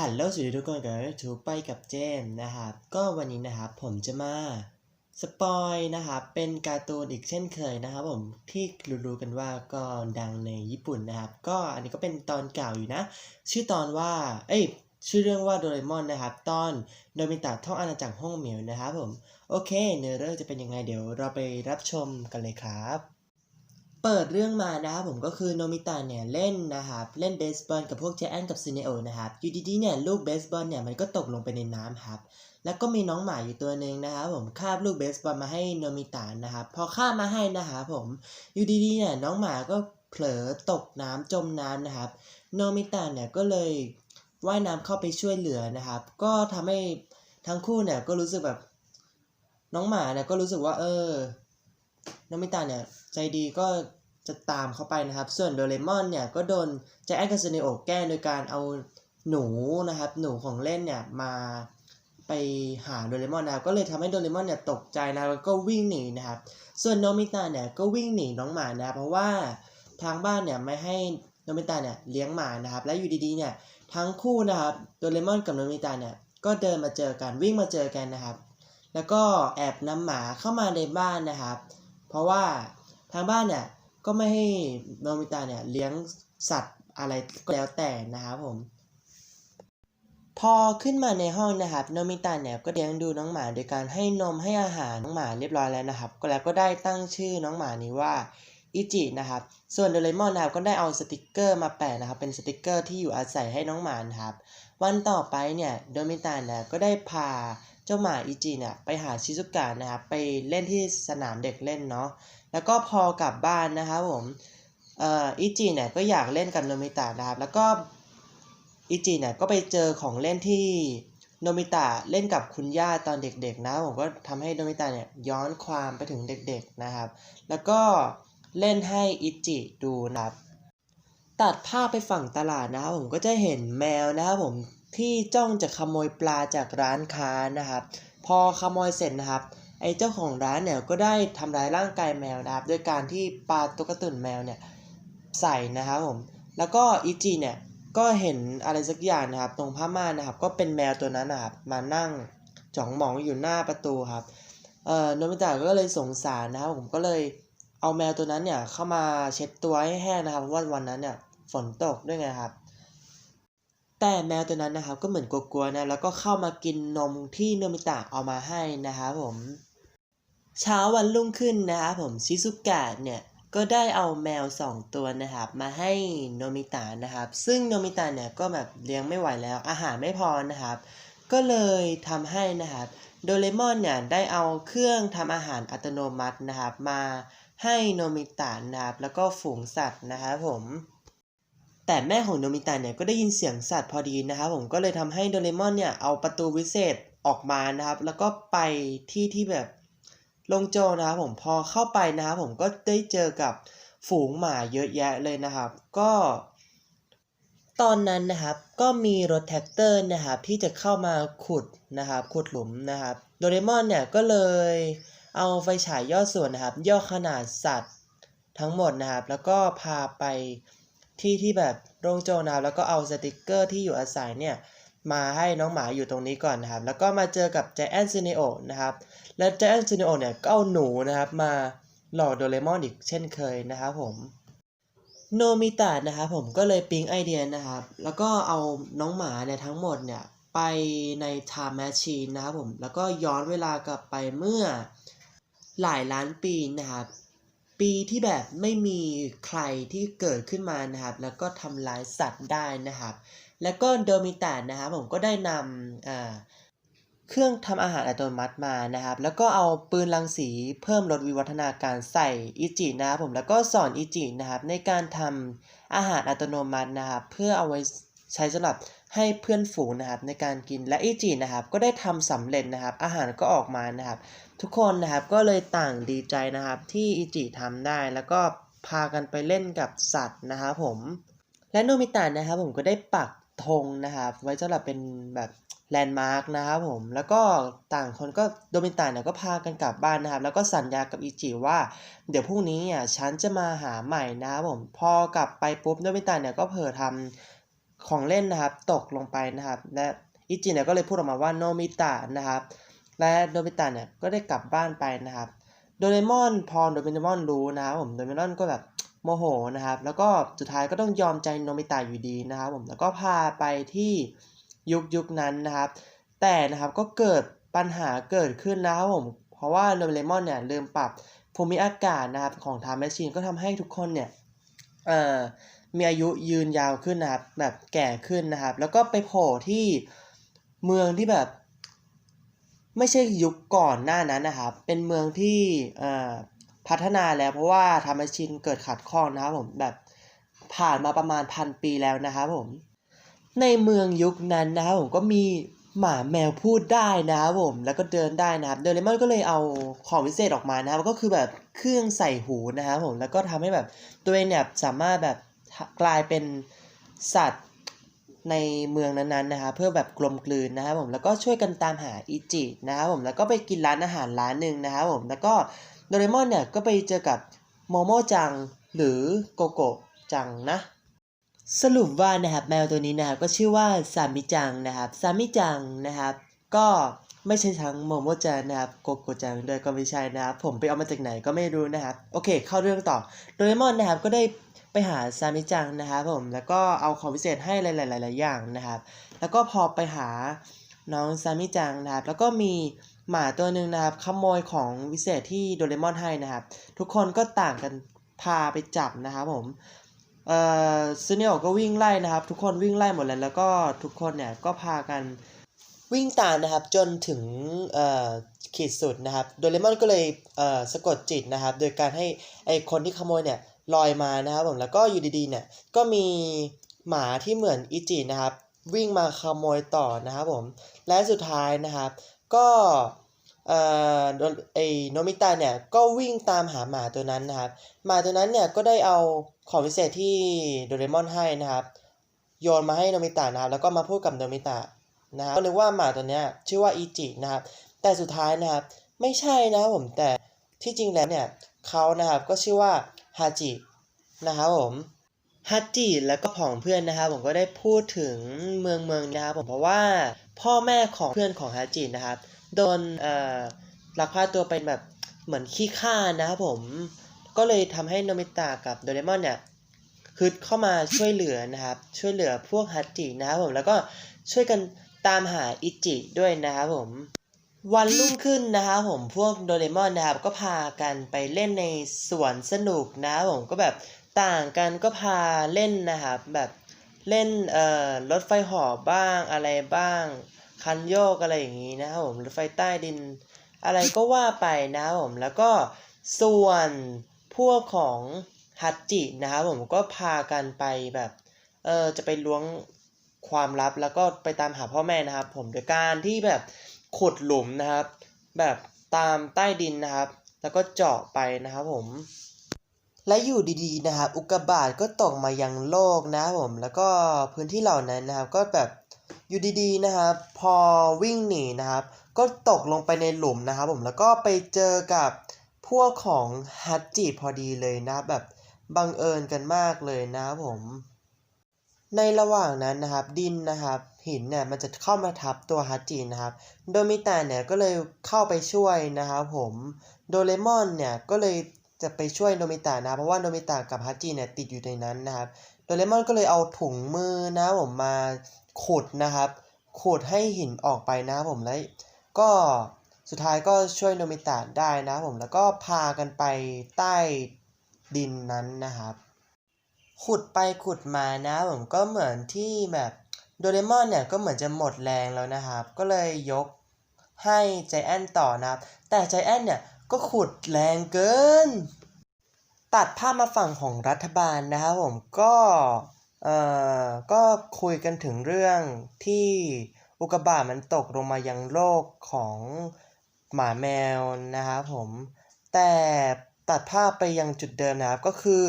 ฮัลโหลสวัสดีทุกคนกับทูไปกับเจมส์นะครับ ก็วันนี้นะครับผมจะมาสปอยนะครับเป็นการ์ตูนอีกเช่นเคยนะครับผมที่รู้ๆกันว่าก็ดังในญี่ปุ่นนะครับ ก็อันนี้ก็เป็นตอนเก่าอยู่นะ ชื่อตอนว่า เอ้ยชื่อเรื่องว่าโดเรมอนนะครับ ตอนโดมิตะท่องอาณาจักรห้องเหมียวนะครับผม โอเคเนื้อเรื่องจะเป็นยังไงเดี๋ยวเราไปรับชมกันเลยครับ เปิดเรื่องมานะครับผมก็คือโนมิตะเนี่ยเล่นนะครับเล่นเบสบอลกับพวกเจแอนกับซีเนโอนะครับอยู่ดีๆเนี่ยลูกเบสบอลเนี่ยมันก็ตกลงไปในน้ำครับแล้วก็มีน้องหมาอยู่ตัวหนึ่งนะครับผมคาบลูกเบสบอลมาให้โนมิตะนะครับพอคาบมาให้นะครับผมอยู่ดีๆเนี่ยน้องหมาก็เผลอตกน้ำจมน้ำนะครับโนมิตะเนี่ยก็เลยว่ายน้ำเข้าไปช่วยเหลือนะครับ ก็ทำให้ทั้งคู่เนี่ยก็รู้สึกแบบน้องหมาเนี่ยก็รู้สึกว่าเออ โนมิตะเนี่ยใจดีก็จะตามเขาไปนะครับ ส่วนโดเรมอนเนี่ยก็โดนใจแอนกับซเนโอแกล้งโดยการเอาหนูนะครับ หนูของเล่นเนี่ยมาไปหาโดเรมอนนะครับก็เลยทำให้โดเรมอนเนี่ยตกใจนะแล้วก็วิ่งหนีนะครับ ส่วนโนมิตะเนี่ยก็วิ่งหนีน้องหมานะครับเพราะว่าทางบ้านเนี่ยไม่ให้โนมิตะเนี่ยเลี้ยงหมานะครับ และอยู่ดีๆเนี่ยทั้งคู่นะครับโดเรมอนกับโนมิตะเนี่ยก็เดินมาเจอกันวิ่งมาเจอกันนะครับ แล้วก็แอบนำหมาเข้ามาในบ้านนะครับ เพราะว่าทางบ้านเนี่ยก็ไม่ให้โนมิตะเนี่ยเลี้ยงสัตว์อะไรก็แล้วแต่นะครับผม พอขึ้นมาในห้องนะครับโนมิตะเนี่ยก็เลี้ยงดูน้องหมาโดยการให้นมให้อาหารน้องหมาเรียบร้อยแล้วนะครับ ก็แล้วก็ได้ตั้งชื่อน้องหมานี้ว่าอิจินะครับ ส่วนโดเรมอนนะครับก็ได้เอาสติกเกอร์มาแปะนะครับ เป็นสติกเกอร์ที่อยู่อาศัยให้น้องหมานะครับ วันต่อไปเนี่ยโดมิตะเนี่ยก็ได้พา เจ้าหมาอิจิเนี่ยไปหาชิซุกะนะครับไปเล่นที่สนามเด็กเล่นเนาะแล้วก็พอกลับบ้านนะครับผมเอ่ออิจิเนี่ยก็อยากเล่นกับโนมิตะนะครับแล้วก็อิจิเนี่ยก็ไปเจอของเล่นที่โนมิตะเล่นกับคุณย่าตอนเด็กๆนะผมก็ทำให้โนมิตะเนี่ยย้อนความไปถึงเด็กๆนะครับ แล้วก็เล่นให้อิจิดูนะครับตัดภาพไปฝั่งตลาดนะครับผมก็จะเห็นแมวนะครับผม ที่จ้องจะขโมยปลาจากร้านค้านะครับ พอขโมยเสร็จนะครับไอ้เจ้าของร้านเนี่ยก็ได้ทำร้ายร่างกายแมวนะครับด้วยการที่ปาตุ๊กตุนแมวเนี่ยใส่นะครับผมแล้วก็อิจิเนี่ยก็เห็นอะไรสักอย่างนะครับ ตรงผ้าม่านนะครับ ก็เป็นแมวตัวนั้นนะครับมานั่งจ่องมองอยู่หน้าประตูครับเอ่อโนมิตะก็เลยสงสารนะครับผมก็เลยเอาแมวตัวนั้นเนี่ยเข้ามาเช็ดตัวให้แห้งนะครับเพราะว่าวันนั้นเนี่ยฝนตกด้วยไงครับ แต่แมวตัวนั้นนะครับก็เหมือนกลัวๆนะแล้วก็เข้ามากินนมที่โนมิตะเอามาให้นะครับผมเช้าวันรุ่งขึ้นนะครับผมชิซุกะเนี่ยก็ได้เอาแมวสองตัวนะครับมาให้โนมิตะนะครับ ซึ่งโนมิตะเนี่ยก็แบบเลี้ยงไม่ไหวแล้วอาหารไม่พอนะครับ ก็เลยทำให้นะครับโดเรมอนเนี่ยได้เอาเครื่องทำอาหารอัตโนมัตินะครับ มาให้โนมิตะนะครับแล้วก็ฝูงสัตว์นะครับผม แต่แม่ของโนมิตะเนี่ยก็ได้ยินเสียงสัตว์พอดีนะครับผมก็เลยทำให้โดเรมอนเนี่ยเอาประตูวิเศษออกมานะครับ แล้วก็ไปที่ที่แบบลงโจนะครับผมพอเข้าไปนะครับผมก็ได้เจอกับฝูงหมาเยอะแยะเลยนะครับ ก็ ตอนนั้นนะครับก็มีรถแท็กเตอร์นะครับที่จะเข้ามาขุดนะครับขุดหลุมนะครับโดเรมอนเนี่ยก็เลยเอาไฟฉายย่อส่วนนะครับ ย่อขนาดสัตว์ทั้งหมดนะครับ แล้วก็พาไป ที่ที่แบบโล่งโจงนะครับแล้วก็เอาสติกเกอร์ที่อยู่อาศัยเนี่ยมาให้น้องหมาอยู่ตรงนี้ก่อนนะครับ แล้วก็มาเจอกับแจแอนซิเนโอนะครับ และแจแอนซิเนโอเนี่ยก็เอาหนูนะครับมาหลอกโดเรมอนอีกเช่นเคยนะครับผมโนมิตะนะครับผมก็เลยปิ๊งไอเดียนะครับ แล้วก็เอาน้องหมาเนี่ยทั้งหมดเนี่ยไปใน time machine นะครับผม แล้วก็ย้อนเวลากลับไปเมื่อหลายล้านปีนะครับ ปีที่แบบไม่มีใครที่เกิดขึ้นมานะครับ แล้วก็ทำร้ายสัตว์ได้นะครับ แล้วก็โดมิตะนะครับผมก็ได้นำเครื่องทำอาหารอัตโนมัติมานะครับ แล้วก็เอาปืนรังสีเพิ่มลดวิวัฒนาการใส่อิจินะครับผมแล้วก็สอนอิจินะครับในการทำอาหารอัตโนมัตินะครับ เพื่อเอาไว้ใช้สำหรับ ให้เพื่อนฝูงนะครับในการกินและอิจินะครับก็ได้ทำสำเร็จนะครับ อาหารก็ออกมานะครับ ทุกคนนะครับก็เลยต่างดีใจนะครับ ที่อิจิทำได้แล้วก็พากันไปเล่นกับสัตว์นะครับผม และโนมิตะนะครับผมก็ได้ปักธงนะครับ ไว้สำหรับเป็นแบบแลนด์มาร์กนะครับผม แล้วก็ต่างคนก็โดมิตะเนี่ยก็พากันกลับบ้านนะครับ แล้วก็สัญญากับอิจิว่า เดี๋ยวพรุ่งนี้อะฉันจะมาหาใหม่นะครับผม พอกลับไปปุ๊บโดมิตะเนี่ยก็เผลอทำ ของเล่นนะครับตกลงไปนะครับ และอิจิเนี่ยก็เลยพูดออกมาว่าโนมิตะนะครับ และโนบิตะเนี่ยก็ได้กลับบ้านไปนะครับ โดเรมอนพอโดเรมอนรู้นะครับผมโดเรมอนก็แบบโมโหนะครับ แล้วก็สุดท้ายก็ต้องยอมใจโนบิตะอยู่ดีนะครับ ผมแล้วก็พาไปที่ยุคยุคนั้นนะครับ แต่นะครับก็เกิดปัญหาเกิดขึ้นนะครับผมเพราะว่าโดเรมอนเนี่ยลืมปรับภูมิอากาศนะครับของไทม์แมชชีนก็ทำให้ทุกคนเนี่ยเอ่อ มีอายุยืนยาวขึ้นนะครับแบบแก่ขึ้นนะครับ แล้วก็ไปโผล่ที่เมืองที่แบบ ไม่ใช่ยุคก่อนหน้านั้นนะครับ เป็นเมืองที่อ่อพัฒนาแล้วเพราะว่าทำแมชชีนเกิดขัดข้องนะครับผมแบบผ่านมาประมาณพันปีแล้วนะครับผม ในเมืองยุคนั้นนะครับผมก็มีหมาแมวพูดได้นะครับผมแล้วก็เดินได้นะครับโดเรมอนก็เลยเอาของพิเศษออกมานะครับก็คือแบบเครื่องใส่หูนะครับผมแล้วก็ทำให้แบบตัวเองเนี่ยสามารถแบบ กลายเป็นสัตว์ในเมืองนั้นๆนะครับเพื่อแบบกลมกลืนนะครับผมแล้วก็ช่วยกันตามหาอิจินะครับผมแล้วก็ไปกินร้านอาหารร้านหนึ่งนะครับผมแล้วก็โดเรมอนเนี่ยก็ไปเจอกับโมโมจังหรือโกโกจังนะ สรุปว่านะครับแมวตัวนี้นะครับก็ชื่อว่าซามิจังนะครับซามิจังนะครับก็ไม่ใช่ทั้งโมโมจังนะครับโกโกจังด้วยก็ไม่ใช่นะครับผมไปเอามาจากไหนก็ไม่รู้นะครับโอเค เข้าเรื่องต่อโดเรมอนนะครับก็ได้ ไปหาซามิจังนะครับผมแล้วก็เอาของพิเศษให้หลาย ๆ ๆ อย่างนะครับ แล้วก็พอไปหาน้องซามิจังนะครับแล้วก็มีหมาตัวหนึ่งนะครับขโมยของวิเศษที่โดเรมอนให้นะครับ ทุกคนก็ต่างกันพาไปจับนะครับผมเอ่อซูเนลก็วิ่งไล่นะครับ ทุกคนวิ่งไล่หมดเลยแล้วก็ทุกคนเนี่ยก็พากันวิ่งตามนะครับจนถึงเอ่อขีดสุดนะครับโดเรมอนก็เลยเอ่อสะกดจิตนะครับ โดยการให้ไอคนที่ขโมยเนี่ย ลอยมานะครับผมแล้วก็อยู่ดีๆเนี่ยก็มีหมาที่เหมือนอิจินะครับ วิ่งมาขโมยต่อนะครับผมและสุดท้ายนะครับ ก็เอ่อไอโนมิตะเนี่ยก็วิ่งตามหาหมาตัวนั้นนะครับ หมาตัวนั้นเนี่ยก็ได้เอาของพิเศษที่โดเรมอนให้นะครับ โยนมาให้โนมิตะนะครับ แล้วก็มาพูดกับโนมิตะนะครับก็นึกว่าหมาตัวเนี้ยชื่อว่าอิจินะครับ แต่สุดท้ายนะครับ ไม่ใช่นะครับผมแต่ที่จริงแล้วเนี่ยเขานะครับก็ชื่อว่า ฮาจินะครับผมฮัจจิแล้วก็ผองเพื่อนนะครับผมก็ได้พูดถึงเมืองเมืองนะครับผมเพราะว่าพ่อแม่ของเพื่อนของฮัจจินะครับโดนเอ่อลักพาตัวเป็นแบบเหมือนขี้ข้านะครับผมก็เลยทำให้โนมิตะกับโดเรมอนเนี่ยคือเข้ามาช่วยเหลือนะครับ ช่วยเหลือพวกฮัตจินะครับผมแล้วก็ช่วยกันตามหาอิจิด้วยนะครับผม วันรุ่งขึ้นนะครับผมพวกโดเรมอนนะครับก็พากันไปเล่นในสวนสนุกนะครับผมก็แบบต่างกันก็พาเล่นนะครับแบบเล่นเอ่อรถไฟหอบบ้างอะไรบ้าง คันโยกอะไรอย่างนี้นะครับผมรถไฟใต้ดิน อะไรก็ว่าไปนะครับผมแล้วก็ส่วนพวกของฮัตจินะครับผมก็พากันไปแบบเออจะไปล้วงความลับแล้วก็ไปตามหาพ่อแม่นะครับ ผมโดยการที่แบบ ขุดหลุมนะครับ แบบตามใต้ดินนะครับ แล้วก็เจาะไปนะครับผม และอยู่ดีๆนะครับ อุกกาบาตก็ตกมายังโลกนะครับผม แล้วก็พื้นที่เหล่านั้นนะครับ ก็แบบอยู่ดีๆนะครับ พอวิ่งหนีนะครับ ก็ตกลงไปในหลุมนะครับ ผมแล้วก็ไปเจอกับพวกของฮัตจิพอดีเลยนะบแบบบังเอิญกันมากเลยนะครับผม ในระหว่างนั้นนะครับดินนะครับ หินเนี่ยมันจะเข้ามาทับตัวฮัตจินะครับ โดมิตะเนี่ยก็เลยเข้าไปช่วยนะครับผมโดเรมอนเนี่ยก็เลยจะไปช่วยโนมิตะนะเพราะว่าโนมิตะกับฮัตจิเนี่ยติดอยู่ในนั้นนะครับโดเรมอนก็เลยเอาถุงมือนะผมมาขุดนะครับขุดให้หินออกไปนะผมแล้วก็สุดท้ายก็ช่วยโนมิตะได้นะผมแล้วก็พากันไปใต้ดินนั้นนะครับ ขุดไปขุดมานะผมก็เหมือนที่แบบ โดเรมอนเนี่ยก็เหมือนจะหมดแรงแล้วนะครับ ก็เลยยกให้ใจแอนต่อนะครับ แต่ใจแอนเนี่ยก็ขุดแรงเกิน ตัดภาพมาฝั่งของรัฐบาลนะครับผมก็เอ่อก็คุยกันถึงเรื่องที่อุกกาบาตมันตกลงมายังโลกของหมาแมวนะครับผมแต่ตัดภาพไปยังจุดเดิมนะครับก็คือ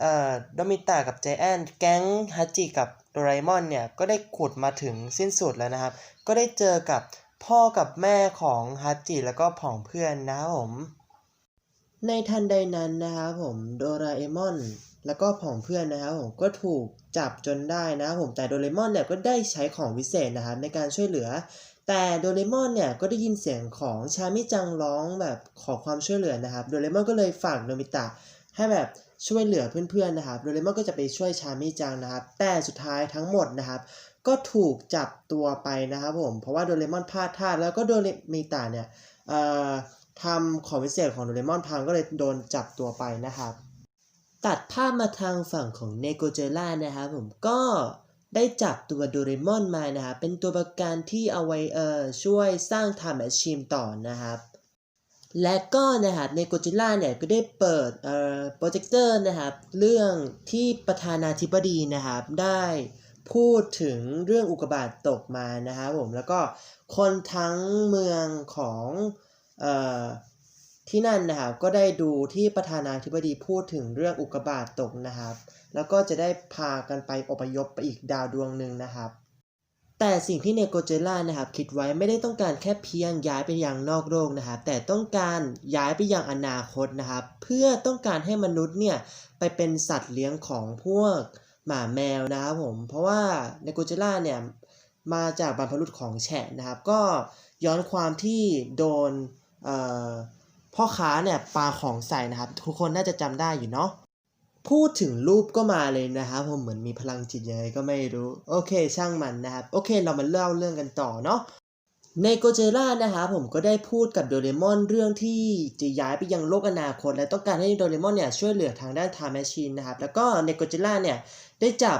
เอ่อโดมิตะกับใจแอนแก๊งฮัจิกับ โดราเอมอนเนี่ยก็ได้ขุดมาถึงสิ้นสุดแล้วนะครับ ก็ได้เจอกับพ่อกับแม่ของฮัจิแล้วก็ผองเพื่อนนะครับผม ในทันใดนั้นนะครับผมโดราเอมอนแล้วก็ผองเพื่อนนะครับผมก็ถูกจับจนได้นะครับผมแต่โดเรมอนเนี่ยก็ได้ใช้ของวิเศษนะครับในการช่วยเหลือ แต่โดเรมอนเนี่ยก็ได้ยินเสียงของชามิจังร้องแบบขอความช่วยเหลือนะครับโดเรมอนก็เลยฝากโนบิตะให้แบบ ช่วยเหลือเพื่อนๆนะครับโดเรมอนก็จะไปช่วยชามิจังนะครับ แต่สุดท้ายทั้งหมดนะครับ ก็ถูกจับตัวไปนะครับผม เพราะว่าโดเรมอนพลาดท่าแล้วก็โดเรมิตะเนี่ยทำของวิเศษของโดเรมอนพังก็เลยโดนจับตัวไปนะครับ ตัดภาพมาทางฝั่งของเนโกเจล่านะครับผมก็ได้จับตัวโดเรมอนมานะครับเป็นตัวประกันที่เอาไว้เอ่อช่วยสร้างทม์แมชชีนต่อนะครับ และก็นะครับในโกจิล่าเนี่ยก็ได้เปิดเอ่อโปรเจคเตอร์นะครับเรื่องที่ประธานาธิบดีนะครับได้พูดถึงเรื่องอุกบาตตกมานะครับผมแล้วก็คนทั้งเมืองของเอ่อที่นั่นนะครับก็ได้ดูที่ประธานาธิบดีพูดถึงเรื่องอุกบาตตกนะครับ แล้วก็จะได้พากันไปอพยพไปอีกดาวดวงหนึ่งนะครับ แต่สิ่งที่เนโกเจล่านะครับคิดไว้ไม่ได้ต้องการแค่เพียงย้ายไปยังนอกโลกนะครับแต่ต้องการย้ายไปยังอนาคตนะครับ เพื่อต้องการให้มนุษย์เนี่ยไปเป็นสัตว์เลี้ยงของพวกหมาแมวนะครับผม เพราะว่าเนโกเจล่าเนี่ยมาจากบรรพบุรุษของแฉะนะครับ ก็ย้อนความที่โดนพ่อค้าเนี่ยปาของใส่นะครับ ทุกคนน่าจะจำได้อยู่เนาะ พูดถึงรูปก็มาเลยนะครับผมเหมือนมีพลังจิตยังไงก็ไม่รู้ โอเค ช่างมันนะครับ โอเค เรามาเล่าเรื่องกันต่อเนาะในโกเจล่านะครับผมก็ได้พูดกับโดเรมอนเรื่องที่จะย้ายไปยังโลกอนาคต และต้องการให้โดเรมอนเนี่ยช่วยเหลือทางด้านไทม์แมชชีนนะครับ แล้วก็ในโกเจล่าเนี่ยได้จับ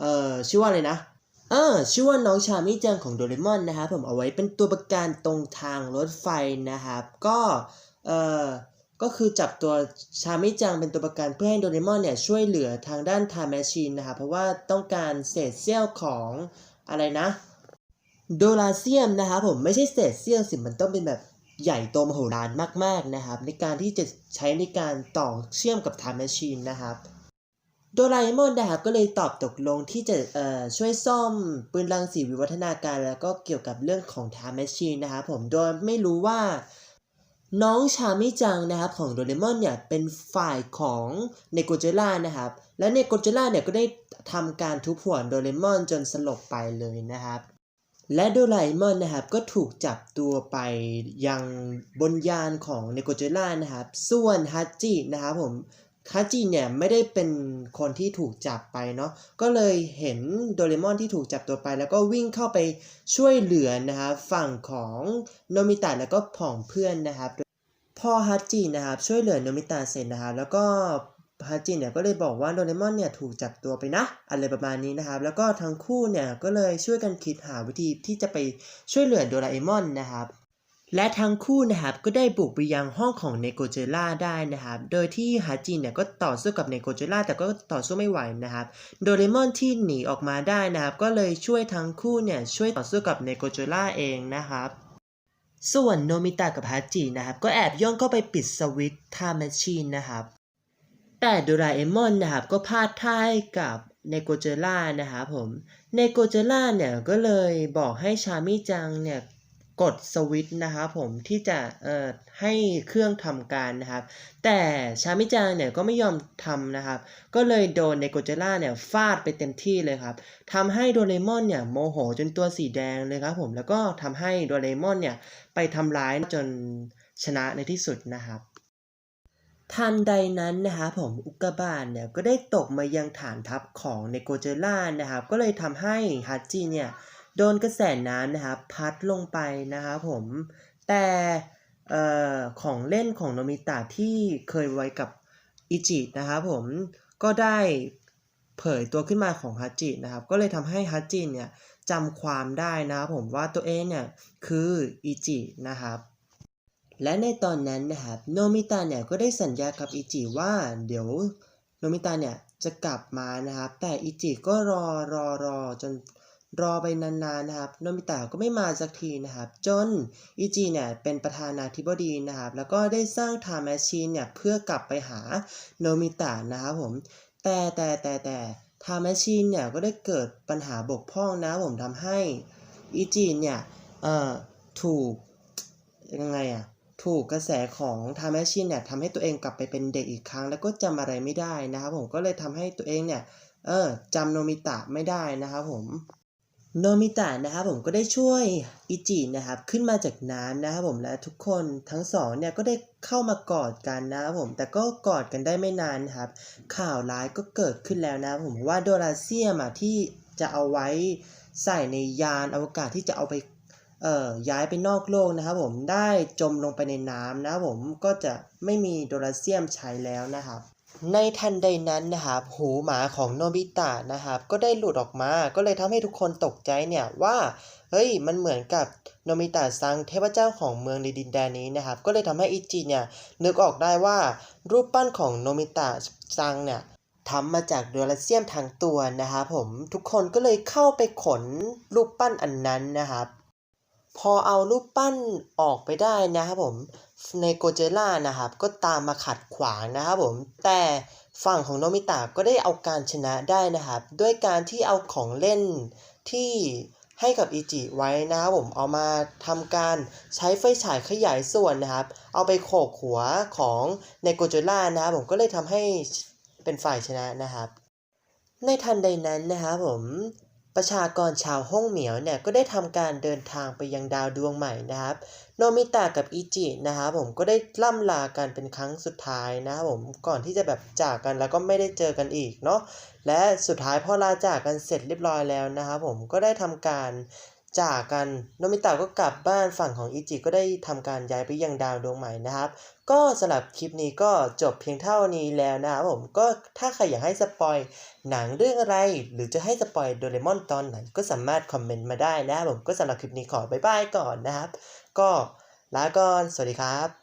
เอ่อชื่อว่าอะไรนะเออชื่อว่าน้องชามิจังของโดเรมอนนะครับผมเอาไว้เป็นตัวประกันตรงทางรถไฟนะครับ ก็เอ่อ ก็คือจับตัวชามิจังเป็นตัวประกันเพื่อให้โดเรมอนเนี่ยช่วยเหลือทางด้านไทม์แมชชีนนะครับเพราะว่าต้องการเศษเสี้ยวของอะไรนะโดลาเซียมนะครับผมไม่ใช่เศษเสี้ยวสิมันต้องเป็นแบบใหญ่โตมโหฬารมากๆนะครับ ในการที่จะใช้ในการต่อเชื่อมกับไทม์แมชชีนนะครับโดราเอมอนนะครับก็เลยตอบตกลงที่จะเอ่อช่วยซ่อมปืนรังสีวิวัฒนาการแล้วก็เกี่ยวกับเรื่องของ Time Machine นะครับผมโดยไม่รู้ว่า น้องชามิจังนะครับของโดเรมอนเนี่ยเป็นฝ่ายของเนโกเจล่านะครับ และเนโกเจล่าเนี่ยก็ได้ทำการทุบหัวโดเรมอนจนสลบไปเลยนะครับ และโดราเอมอนนะครับก็ถูกจับตัวไปยังบนยานของเนโกเจล่านะครับ ส่วนฮัจจินะครับผมฮัจจิเนี่ยไม่ได้เป็นคนที่ถูกจับไปเนาะ ก็เลยเห็นโดเรมอนที่ถูกจับตัวไป แล้วก็วิ่งเข้าไปช่วยเหลือนะครับฝั่งของโนมิตะแล้วก็ผองเพื่อนนะครับ พ่อฮัจจินะครับช่วยเหลือโนมิตะเสร็จนะครับแล้วก็ฮัจจิเนี่ยก็เลยบอกว่าโดเรมอนเนี่ยถูกจับตัวไปนะอะไรประมาณนี้นะครับ แล้วก็ทั้งคู่เนี่ยก็เลยช่วยกันคิดหาวิธีที่จะไปช่วยเหลือโดราเอมอนนะครับ และทั้งคู่นะครับก็ได้บุกไปยังห้องของเนโกเจล่าได้นะครับ โดยที่ฮัจจิเนี่ยก็ต่อสู้กับเนโกเจล่าแต่ก็ต่อสู้ไม่ไหวนะครับ โดเรมอนที่หนีออกมาได้นะครับ ก็เลยช่วยทั้งคู่เนี่ยช่วยต่อสู้กับเนโกเจล่าเองนะครับ ส่วนโนมิตะกับฮัจินะครับ ก็แอบย่องเข้าไปปิดสวิตช์ท่าแมชชีนนะครับ แต่โดราเอมอนนะครับก็พลาดท่าให้กับเนโกเจล่านะครับผมเนโกเจล่าเนี่ยก็เลยบอกให้ชามิจังเนี่ย กดสวิตช์นะครับผมที่จะเอ่อให้เครื่องทำการนะครับ แต่ชามิจังเนี่ยก็ไม่ยอมทำนะครับ ก็เลยโดนเนโกเจล่าเนี่ยฟาดไปเต็มที่เลยครับทำให้โดเรมอนเนี่ยโมโหจนตัวสีแดงเลยครับผมแล้วก็ทำให้โดเรมอนเนี่ยไปทำร้ายจนชนะในที่สุดนะครับทันใดนั้นนะครับผมอุกกาบาตเนี่ยก็ได้ตกมายังฐานทัพของเนโกเจล่านะครับ ก็เลยทำให้ฮัจจิเนี่ย โดนกระแสน้ำนะครับพัดลงไปนะครับผมแต่ของเล่นของโนมิตะที่เคยไว้กับอิจินะครับผมก็ได้เผยตัวขึ้นมาของฮัจจินะครับก็เลยทำให้ฮัจจิเนี่ยจำความได้นะครับผมว่าตัวเองเนี่ยคืออิจินะครับและในตอนนั้นนะครับโนมิตะเนี่ยก็ได้สัญญากับอิจิว่าเดี๋ยวโนมิตะเนี่ยจะกลับมานะครับแต่อิจิก็รอรอรอจน รอไปนานๆนะครับโนมิตะก็ไม่มาสักทีนะครับ จนอิจิเนี่ยเป็นประธานาธิบดีนะครับ แล้วก็ได้สร้างไทม์แมชชีนเนี่ยเพื่อกลับไปหาโนมิตะนะครับผม แต่แต่แต่แต่ไทม์แมชชีนเนี่ยก็ได้เกิดปัญหาบกพร่องนะผมทำให้อิจิเนี่ยเอ่อถูกยังไงอะถูกกระแสของไทม์แมชชีนเนี่ยทำให้ตัวเองกลับไปเป็นเด็กอีกครั้ง แล้วก็จำอะไรไม่ได้นะครับผมก็เลยทำให้ตัวเองเนี่ยเออจำโนมิตะไม่ได้นะครับผม โนมิตะนะครับผมก็ได้ช่วยอิจินะครับขึ้นมาจากน้ำนะครับผมและทุกคนทั้งสองเนี่ยก็ได้เข้ามากอดกันนะครับผมแต่ก็กอดกันได้ไม่นานครับ ข่าวร้ายก็เกิดขึ้นแล้วนะครับผมว่าโดราเซียมอะที่จะเอาไว้ใส่ในยานอวกาศที่จะเอาไปเอ่อย้ายไปนอกโลกนะครับผมได้จมลงไปในน้ำนะครับผมก็จะไม่มีโดราเซียมใช้แล้วนะครับ ในทันใดนั้นนะครับหูหมาของโนบิตะนะครับก็ได้หลุดออกมา ก็เลยทำให้ทุกคนตกใจเนี่ยว่า เฮ้ย มันเหมือนกับโนมิตะซังเทพเจ้าของเมืองในดินแดนนี้นะครับ ก็เลยทำให้อิจิเนี่ยนึกออกได้ว่ารูปปั้นของโนมิตะซังเนี่ยทำมาจากโดราเซียมทั้งตัวนะครับผมทุกคนก็เลยเข้าไปขนรูปปั้นอันนั้นนะครับ พอเอารูปปั้นออกไปได้นะครับผมในโกเจล่านะครับ ก็ตามมาขัดขวางนะครับผม แต่ฝั่งของโนมิตะก็ได้เอาการชนะได้นะครับ ด้วยการที่เอาของเล่นที่ให้กับอิจิไว้นะครับผมเอามาทำการใช้ไฟฉายขยายส่วนนะครับ เอาไปโขกหัวของในโกเจล่านะครับผมก็เลยทำให้เป็นฝ่ายชนะนะครับ ในทันใดนั้นนะครับผม ประชากรชาวฮ่องเหมียวเนี่ยก็ได้ทำการเดินทางไปยังดาวดวงใหม่นะครับ โนมิตะกับอิจินะครับผมก็ได้ล่ำลากันเป็นครั้งสุดท้ายนะครับผมก่อนที่จะแบบจากกันแล้วก็ไม่ได้เจอกันอีกเนาะและสุดท้ายพอลาจากกันเสร็จเรียบร้อยแล้วนะครับผมก็ได้ทำการ จากกันโนมิตะก็กลับบ้านฝั่งของอิจิก็ได้ทำการย้ายไปยังดาวดวงใหม่นะครับ ก็สำหรับคลิปนี้ก็จบเพียงเท่านี้แล้วนะครับผมก็ถ้าใครอยากให้สปอยหนังเรื่องอะไร หรือจะให้สปอยโดเรมอนตอนไหนก็สามารถคอมเมนต์มาได้นะครับผมก็สำหรับคลิปนี้ขอบ๊ายบายก่อนนะครับ ก็ลาก่อนสวัสดีครับ